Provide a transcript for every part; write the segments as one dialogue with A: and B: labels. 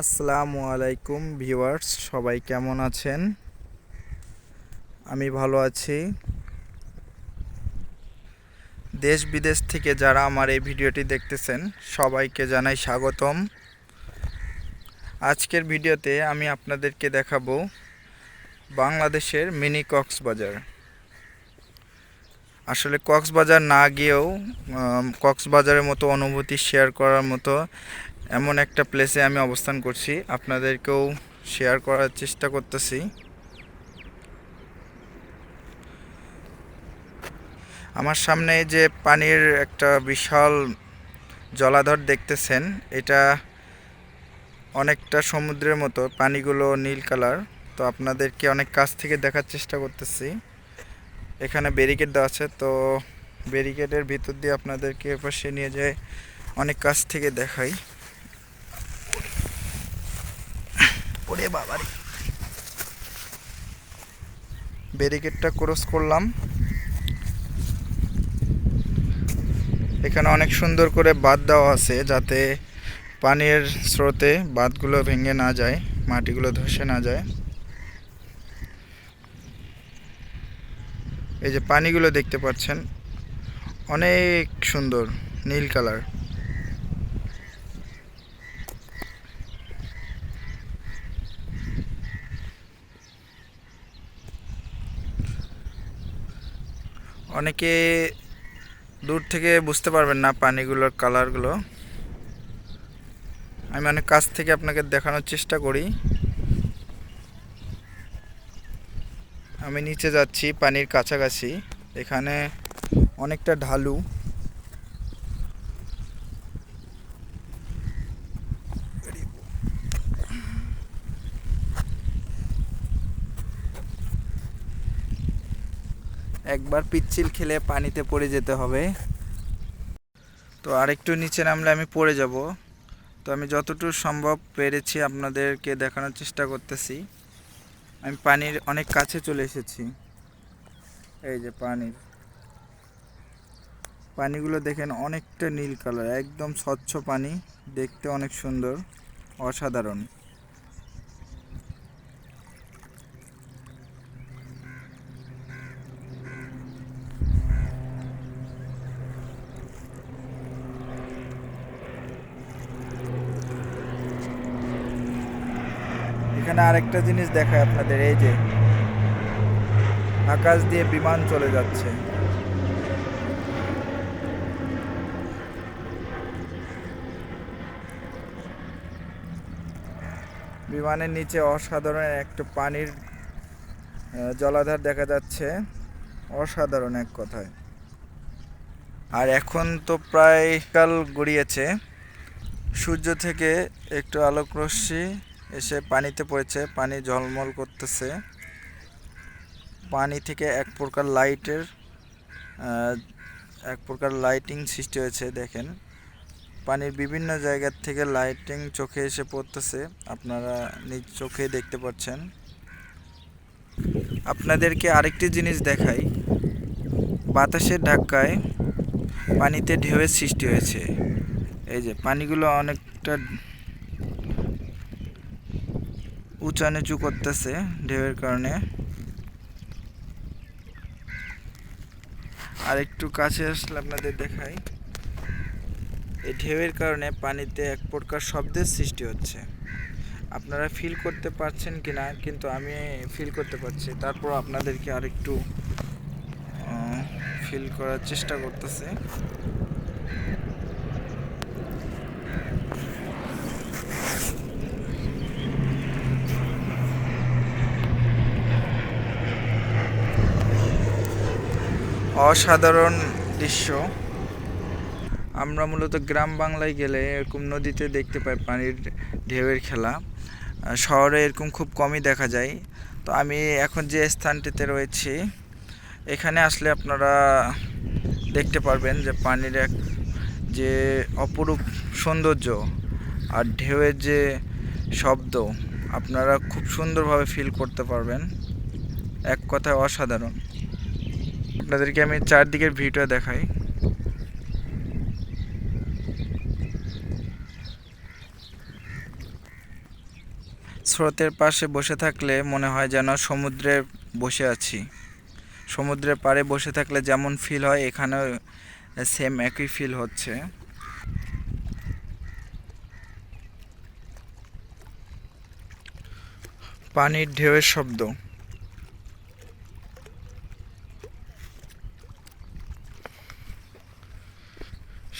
A: আসসালামু আলাইকুম ভিউয়ার্স, সবাই কেমন আছেন? আমি ভালো আছি। দেশ বিদেশ থেকে যারা আমার এই ভিডিওটি দেখতেছেন, সবাইকে জানাই স্বাগতম। আজকের ভিডিওতে আমি আপনাদেরকে দেখাবো বাংলাদেশের মিনি কক্সবাজার। আসলে কক্সবাজার না গিয়েও কক্সবাজারের মতো অনুভূতি শেয়ার করার মতো এমন একটা প্লেসে আমি অবস্থান করছি। আপনাদেরকেও শেয়ার করার চেষ্টা করতেছি। আমার সামনে যে পানির একটা বিশাল জলাধর দেখতেছেন, এটা অনেকটা সমুদ্রের মতো, পানিগুলো নীল কালার তো আপনাদেরকে অনেক কাছ থেকে দেখার চেষ্টা করতেছি। এখানে ব্যারিকেড দেওয়া আছে, তো ব্যারিকেডের ভিতর দিয়ে আপনাদেরকে এপাশে নিয়ে যায় অনেক কাছ থেকে দেখাই। ওরে বাবারে। ব্যারিকেডটা ক্রস করলাম। এখানে অনেক সুন্দর করে বাঁধ দেওয়া আছে যাতে পানির স্রোতে বাঁধগুলো ভেঙে না যায়, মাটিগুলো ধসে না যায়। এই যে পানিগুলো দেখতে পাচ্ছেন, অনেক সুন্দর, নীল কালার। অনেকে দূর থেকে বুঝতে পারবেন না পানিগুলোর কালারগুলো। আমি অনেক কাছ থেকে আপনাকে দেখানোর চেষ্টা করি। আমি নিচে যাচ্ছি পানির কাছাকাছি। এখানে অনেকটা ঢালু। একবার পিচ্ছিল খেলে পানিতে পড়ে যেতে হবে। তো আরেকটু নিচে নামলে আমি পড়ে যাব। তো আমি যতটুকু সম্ভব পেরেছি আপনাদেরকে দেখানোর চেষ্টা করতেছি। আমি পানির অনেক কাছে চলে এসেছি। এই যে পানির। পানিগুলো দেখেন অনেকটা নীল কালার, একদম স্বচ্ছ পানি, দেখতে অনেক সুন্দর, অসাধারণ। এখানে আরেকটা জিনিস দেখায় আপনাদের, এই যে আকাশ দিয়ে বিমান চলে যাচ্ছে। বিমানের নিচে অসাধারণ একটা পানির জলাধার দেখা যাচ্ছে। অসাধারণ এক কথায়। আর এখন তো প্রায় কাল গড়িয়েছে। সূর্য থেকে একটু আলোক রশ্মি এসে পানিতে পড়েছে, পানি ঝলমল করতেছে। পানি থেকে এক প্রকার লাইটের এক প্রকার লাইটিং সৃষ্টি হয়েছে, দেখেন। পানির বিভিন্ন জায়গার থেকে লাইটিং চোখে এসে পড়তেছে, আপনারা নিজ চোখে দেখতে পাচ্ছেন। আপনাদেরকে আরেকটি জিনিস দেখাই। বাতাসের ধাক্কায় পানিতে ঢেউয়ের সৃষ্টি হয়েছে। এই যে, পানিগুলো অনেকটা উঁচা নিচু করতেছে ঢেউয়ের কারণে। আর একটু কাছে আসলে আপনাদের দেখাই। এই ঢেউয়ের কারণে পানিতে এক প্রকার শব্দের সৃষ্টি হচ্ছে। আপনারা ফিল করতে পারছেন কি না কিন্তু আমি ফিল করতে পারছি। তারপর আপনাদেরকে আরেকটু ফিল করার চেষ্টা করতেছে। অসাধারণ দৃশ্য। আমরা মূলত গ্রাম বাংলায় গেলে এরকম নদীতে দেখতে পাই পানির ঢেউয়ের খেলা। শহরে এরকম খুব কমই দেখা যায়। তো আমি এখন যে স্থানটিতে রয়েছি, এখানে আসলে আপনারা দেখতে পারবেন যে পানির এক যে অপরূপ সৌন্দর্য আর ঢেউয়ের যে শব্দ, আপনারা খুব সুন্দরভাবে ফিল করতে পারবেন। এক কথায় অসাধারণ। আপনাদেরকে আমি চারদিকের ভিউটা দেখাই। স্রোতের পাশে বসে থাকলে মনে হয় যেন সমুদ্রে বসে আছি। সমুদ্রের পাড়ে বসে থাকলে যেমন ফিল হয়, এখানেও সেম একই ফিল হচ্ছে। পানির ঢেউয়ের শব্দ।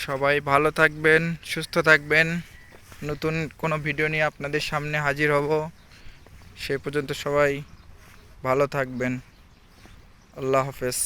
A: সবাই ভালো থাকবেন, সুস্থ থাকবেন। নতুন কোনো ভিডিও নিয়ে আপনাদের সামনে হাজির হব। সেই পর্যন্ত সবাই ভালো থাকবেন। আল্লাহ হাফেজ।